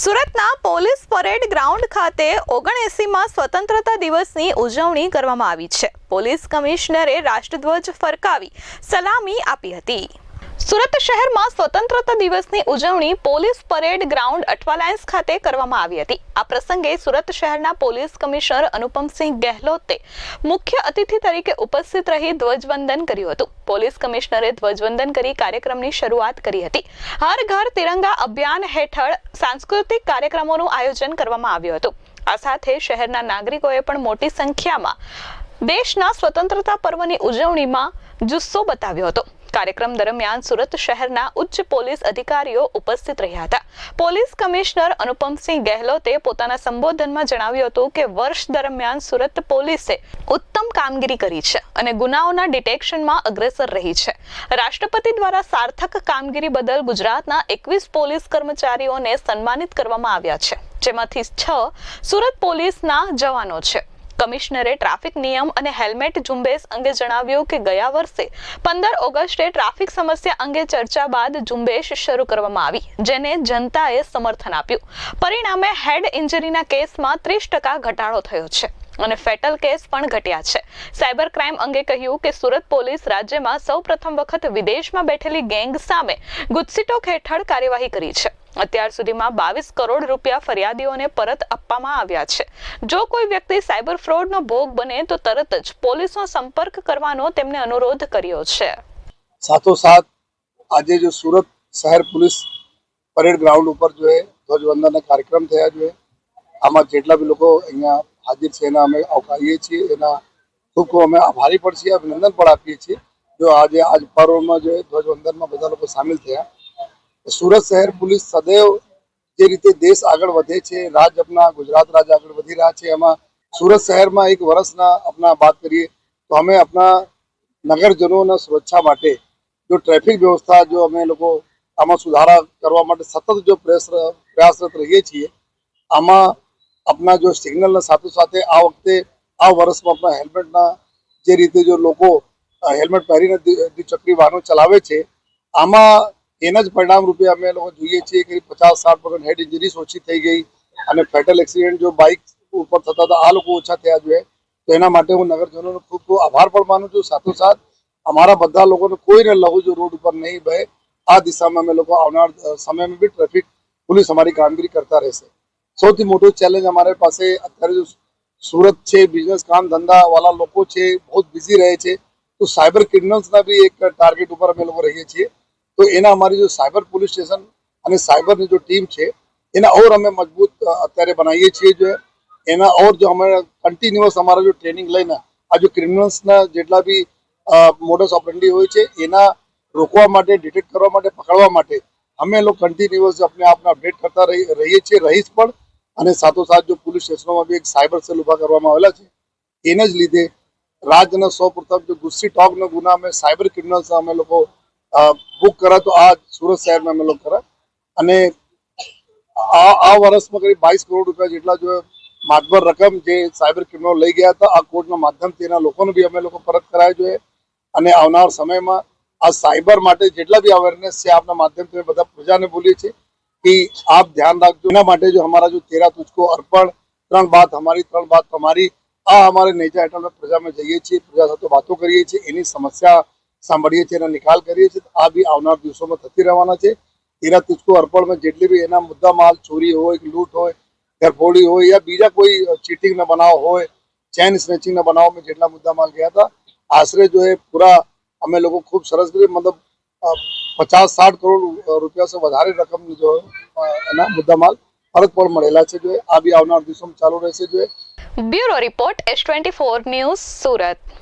સુરતના police parade ground ખાતે ઓગણએસીમાં સ્વતંત્રતા દિવસની ઉજવણી કરવામાં આવી છે. પોલીસ કમિશનરે રાષ્ટ્રધ્વજ ફરકાવી સલામી આપી હતી. સુરત શહેરમાં સ્વતંત્રતા દિવસની ઉજવણી પોલીસ પરેડ ગ્રાઉન્ડ અઠવાલાયન્સ ખાતે કરવામાં આવી હતી. આ પ્રસંગે સુરત શહેરના પોલીસ કમિશનર અનુપમસિંહ ગહેલોતે મુખ્ય અતિથિ તરીકે ઉપસ્થિત રહી ધ્વજવંદન કર્યું હતું. પોલીસ કમિશનરે ધ્વજવંદન કરી કાર્યક્રમની શરૂઆત કરી હતી. હર ઘર તિરંગા અભિયાન હેઠળ સાંસ્કૃતિક કાર્યક્રમોનું આયોજન કરવામાં આવ્યું હતું. આ સાથે શહેરના નાગરિકોએ પણ મોટી સંખ્યામાં દેશના સ્વતંત્રતા પર્વની ઉજવણીમાં જુસ્સો બતાવ્યો હતો. કાર્યક્રમ દરમિયાન સુરત શહેરના ઉચ્ચ પોલીસ અધિકારીઓ ઉપસ્થિત રહ્યા હતા. પોલીસ કમિશનર અનુપમસિંહ ગહેલોતે પોતાના સંબોધનમાં જણાવ્યું હતું કે વર્ષ દરમિયાન સુરત પોલીસે ઉત્તમ કામગીરી કરી છે અને ગુનાઓના ડિટેક્શનમાં અગ્રેસર રહી છે. રાષ્ટ્રપતિ દ્વારા સાર્થક કામગીરી બદલ ગુજરાતના એકવીસ પોલીસ કર્મચારીઓને સન્માનિત કરવામાં આવ્યા છે. જેમાંથી છ સુરત પોલીસના જવાનો છે. કમિશનરે ટ્રાફિક નિયમ અને હેલ્મેટ ઝુંબેશ અંગે જણાવ્યું કે ગયા વર્ષે પંદર ઓગસ્ટે ટ્રાફિક સમસ્યા અંગે ચર્ચા બાદ ઝુંબેશ શરૂ કરવામાં આવી, જેને જનતાએ સમર્થન આપ્યું. પરિણામે હેડ ઇન્જરીના કેસમાં ત્રીસ ટકા ઘટાડો થયો છે. અને ફેટલ કેસ પણ ઘટ્યા છે. સાયબર ક્રાઇમ અંગે કહ્યું કે સુરત પોલીસ રાજ્યમાં સૌ પ્રથમ વખત વિદેશમાં બેઠેલી ગેંગ સામે ગુજસીટોક હેઠળ કાર્યવાહી કરી છે. અત્યાર સુધીમાં બાવીસ કરોડ રૂપિયા ફરિયાદીઓને પરત આપવામાં આવ્યા છે. જો કોઈ વ્યક્તિ સાયબર ફ્રોડનો ભોગ બને તો તરત જ પોલીસનો સંપર્ક કરવાનો તેમને અનુરોધ કર્યો છે. સાથોસાથ આજે જો સુરત શહેર પોલીસ પરેડ ગ્રાઉન્ડ ઉપર જો એ ધ્વજવંદનના કાર્યક્રમ થયા જોઈએ આમાં જેટલા બી લોકો અહીંયા હાજર છે એના અમે આવકારીએ છીએ. એના ખૂબ ખૂબ અમે આભારી પણ છીએ, અભિનંદન પણ આપીએ છીએ. જો આજે આજ પર્વમાં જે ધ્વજવંદનમાં બધા લોકો સામેલ થયા સુરત શહેર પોલીસ સદૈવ જે રીતે દેશ આગળ વધે છે રાજ્ય આપણા ગુજરાત રાજ્ય આગળ વધી રહ્યા છે, એમાં સુરત શહેરમાં એક વર્ષના આપણા વાત કરીએ, તો અમે આપણા નગરજનોના સુરક્ષા માટે જો ટ્રાફિક વ્યવસ્થા જો અમે લોકો આમાં સુધારા કરવા માટે સતત જો પ્રયાસ પ્રયાસરત રહીએ છીએ, આમાં આપણા જો સિગ્નલના સાથે સાથે આ વખતે આ વર્ષમાં આપણા હેલ્મેટના જે રીતે જો લોકો હેલ્મેટ પહેરીને દ્વિ- દ્વિચક્રી વાહનો ચલાવે છે, આમાં એના જ પરિણામ રૂપે અમે લોકો જોઈએ છીએ કે પચાસ સાઠ પર્સન્ટ હેડ ઇન્જરીસ ઓછી થઈ ગઈ અને ફેટલ એક્સિડન્ટ જો બાઇક ઉપર થતા હતા, આ લોકો ઓછા થયા જોઈએ તો એના માટે હું નગરજનોનો ખૂબ ખૂબ આભાર પણ માનું છું. સાથોસાથ અમારા બધા લોકોને કોઈને લવું જો રોડ ઉપર નહીં બહે, આ દિશામાં અમે લોકો આવનાર સમયમાં બી ટ્રાફિક પોલીસ અમારી કામગીરી કરતા રહેશે. સૌથી મોટો ચેલેન્જ અમારી પાસે અત્યારે જો સુરત છે બિઝનેસ કામ ધંધા વાળા લોકો છે, બહુ બિઝી રહે છે. તો સાયબર ક્રિમિનલ્સના બી એક ટાર્ગેટ ઉપર અમે લોકો રહીએ છીએ. તો એના અમારી જો સાયબર પોલીસ સ્ટેશન અને સાયબરની જો ટીમ છે, એના ઓર અમે મજબૂત અત્યારે બનાવીએ છીએ જો એના ઓર જો અમે કન્ટિન્યુઅસ અમારા જો ટ્રેનિંગ લઈને આ જો ક્રિમિનલ્સના જેટલા બી મોડસ ઓપરેન્ડી હોય છે, એના રોકવા માટે ડિટેક્ટ કરવા માટે, પકડવા માટે અમે લોકો કન્ટિન્યુઅસ આપણે આપને અપડેટ કરતા રહી, રહીએ છીએ. રહીશ પણ અને સાથોસાથ જો પોલીસ સ્ટેશનોમાં બી એક સાયબર સેલ ઊભા કરવામાં આવેલા છે, એને જ લીધે રાજ્યના સૌ પ્રથમ જો ગુસ્સી ટોકનો ગુના અમે સાયબર ક્રિમિનલ્સ અમે લોકો બુક કરા તો આ સુરત શહેરમાં અમે લોકો કરા અને આ આ વર્ષમાં કરી બાવીસ કરોડ રૂપિયા જેટલા જો માતબર રકમ જે સાયબર ક્રિમિનલ લઈ ગયા હતા, આ કોર્ટના માધ્યમથી એના લોકોને બી અમે લોકો પરત કરાય જોઈએ અને આવનાર સમયમાં આ સાયબર માટે જેટલા બી અવેરનેસ છે, આપના માધ્યમથી બધા પ્રજાને બોલીએ છીએ. કે આપ ધ્યાન રાખજો એના માટે જો અમારા જો તેરા તુજકો અર્પણ ત્રણ બાત અમારી ત્રણ બાત તમારી આ અમારે નેજા હેઠળ પ્રજામાં જઈએ છીએ પ્રજા સાથે વાતો કરીએ છીએ એની સમસ્યા સાંભળીએ છીએ એના નિકાલ કરીએ છીએ આ બી આવનાર દિવસોમાં થતી રહેવાના છે તેરા તુજકો અર્પણમાં જેટલી બી એના મુદ્દા માલ ચોરી હોય કે લૂંટ હોય ગરફોડી હોય યા બીજા કોઈ ચીટિંગના બનાવ હોય ચેન સ્નેચિંગના બનાવમાં જેટલા મુદ્દા માલ ગયા હતા આશરે જો એ પૂરા અમે લોકો ખૂબ સરસ કરી મતલબ પચાસ સાઠ કરોડ રૂપિયા સે વધારે રકમની જો એના મુદ્દા માલ પરત પણ મળેલા છે જો એ આ બી આવનાર દિવસોમાં ચાલુ રહેશે જોઈએ bureau report S twenty four news Surat.